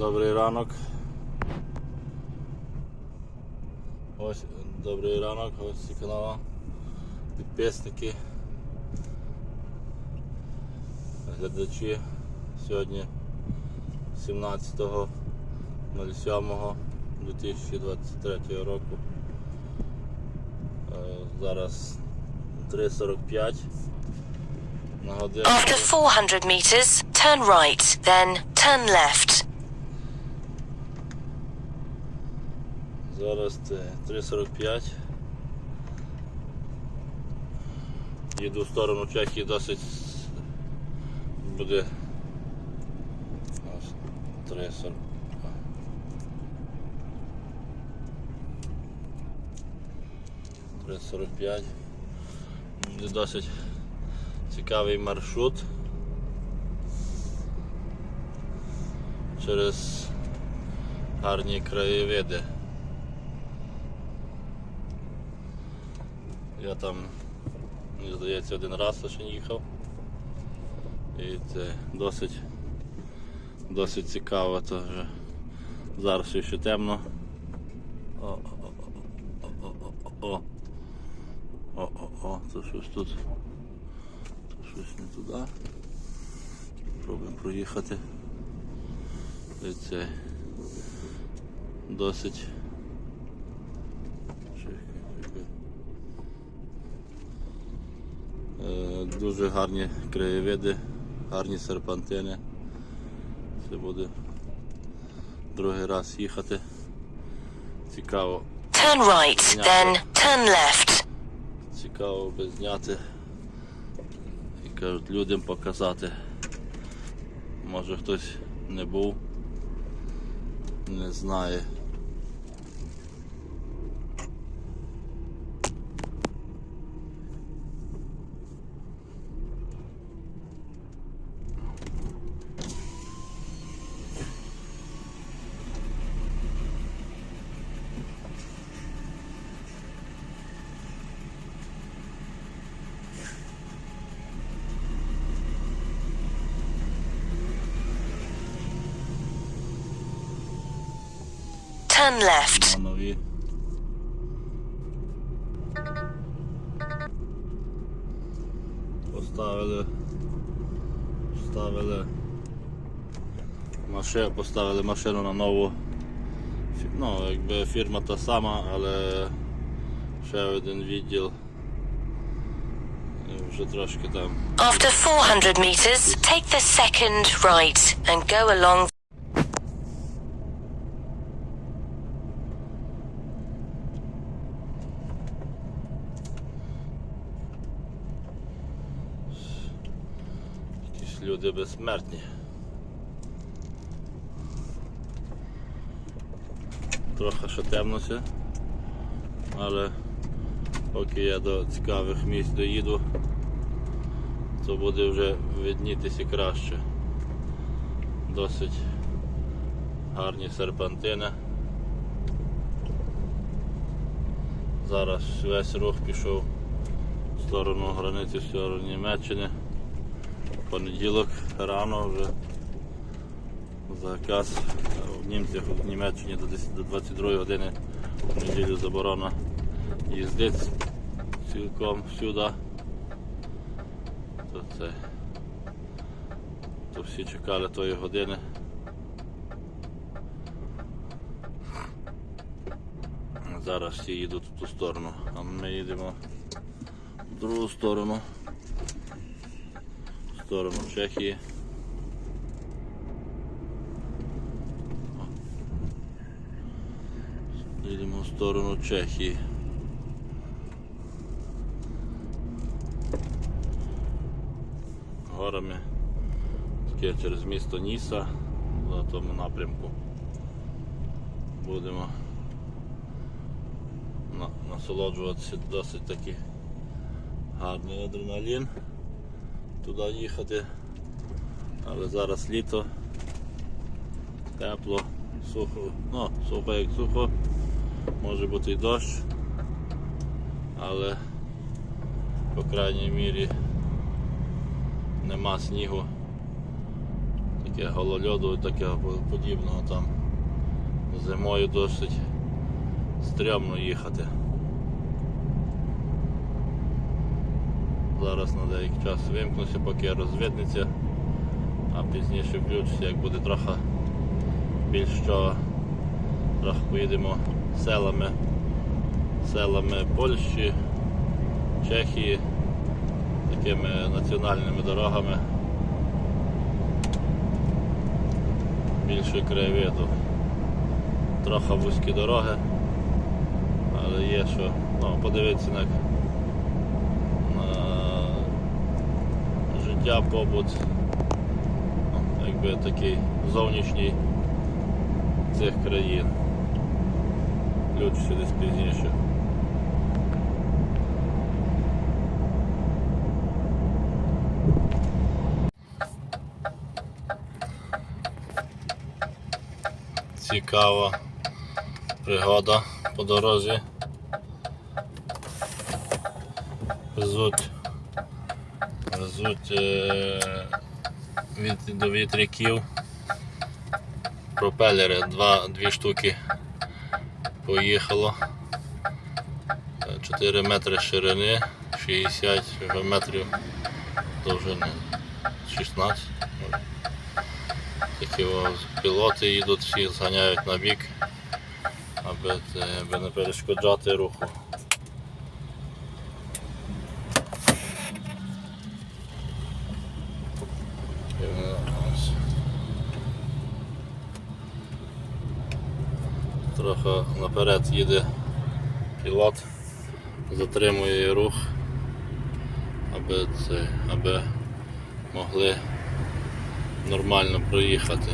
Добрий ранок. Ось добрий ранок, гості каналу, підписники, глядачі. Сьогодні 17.07.2023 року. Е, Зараз 3.45 на годину. After 400 meters, turn right, then turn left. Зараз це 3.45. Їду в сторону Чехії досить буде ось 3.40. Три сорок п'ять. Досить цікавий маршрут. Через гарні краєвиди. Я там, мені здається, один раз лише їхав. І це досить досить цікаво, то зараз ще темно. О, о, о, о, то щось тут. То щось не туди. Пробуємо проїхати. І це досить. Дуже гарні краєвиди, гарні серпантини. Це буде другий раз їхати. Цікаво, Turn right, then turn left. цікаво би зняти і кажуть людям показати. Може хтось не був, не знає. Turn left. На нові. Поставили. Поставили машину, поставили машину на нову. фі- Ну, якби фірма та сама, але ще один відділ. І вже трошки там. After 400 meters, take the second right and go along. Якісь люди безсмертні. Трохи ще темнося, але поки я до цікавих місць доїду, то буде вже виднітися краще. Досить гарні серпантини. Зараз весь рух пішов в сторону границі, в сторону Німеччини. Понеділок рано вже заказ в німцях в Німеччині до 10 до 22 години в неділю заборона їздить цілком сюди. То це то всі чекали тої години. Зараз всі їдуть в ту сторону, а ми їдемо в другу сторону сторону Чехії. Їдемо в сторону Чехії. Горами таке через місто Ніса на тому напрямку. Будемо насолоджуватися досить таки гарний адреналін туди їхати. Але зараз літо, тепло, сухо, ну, сухо як сухо, може бути і дощ, але по крайній мірі нема снігу. таке голольоду і таке подібного там. Зимою досить стрьомно їхати. Зараз на деякий час вимкнуся, поки розвиднеться, а пізніше включуся, як буде трохи більш що трохи поїдемо селами, селами Польщі, Чехії, такими національними дорогами. Більше краєвиду. Трохи вузькі дороги, але є що ну, подивитися на, на життя, побут, якби такий зовнішній цих країн. Включуся десь пізніше. Цікава пригода по дорозі. Везуть, везуть е, від, до вітряків пропелери, два, дві штуки поїхало. 4 метри ширини, 60 метрів довжини, 16. Такі пілоти їдуть, всі зганяють на бік, аби, аби не перешкоджати руху. І вони ось. Трохи наперед їде пілот, затримує рух, аби, це, аби могли нормально проїхати.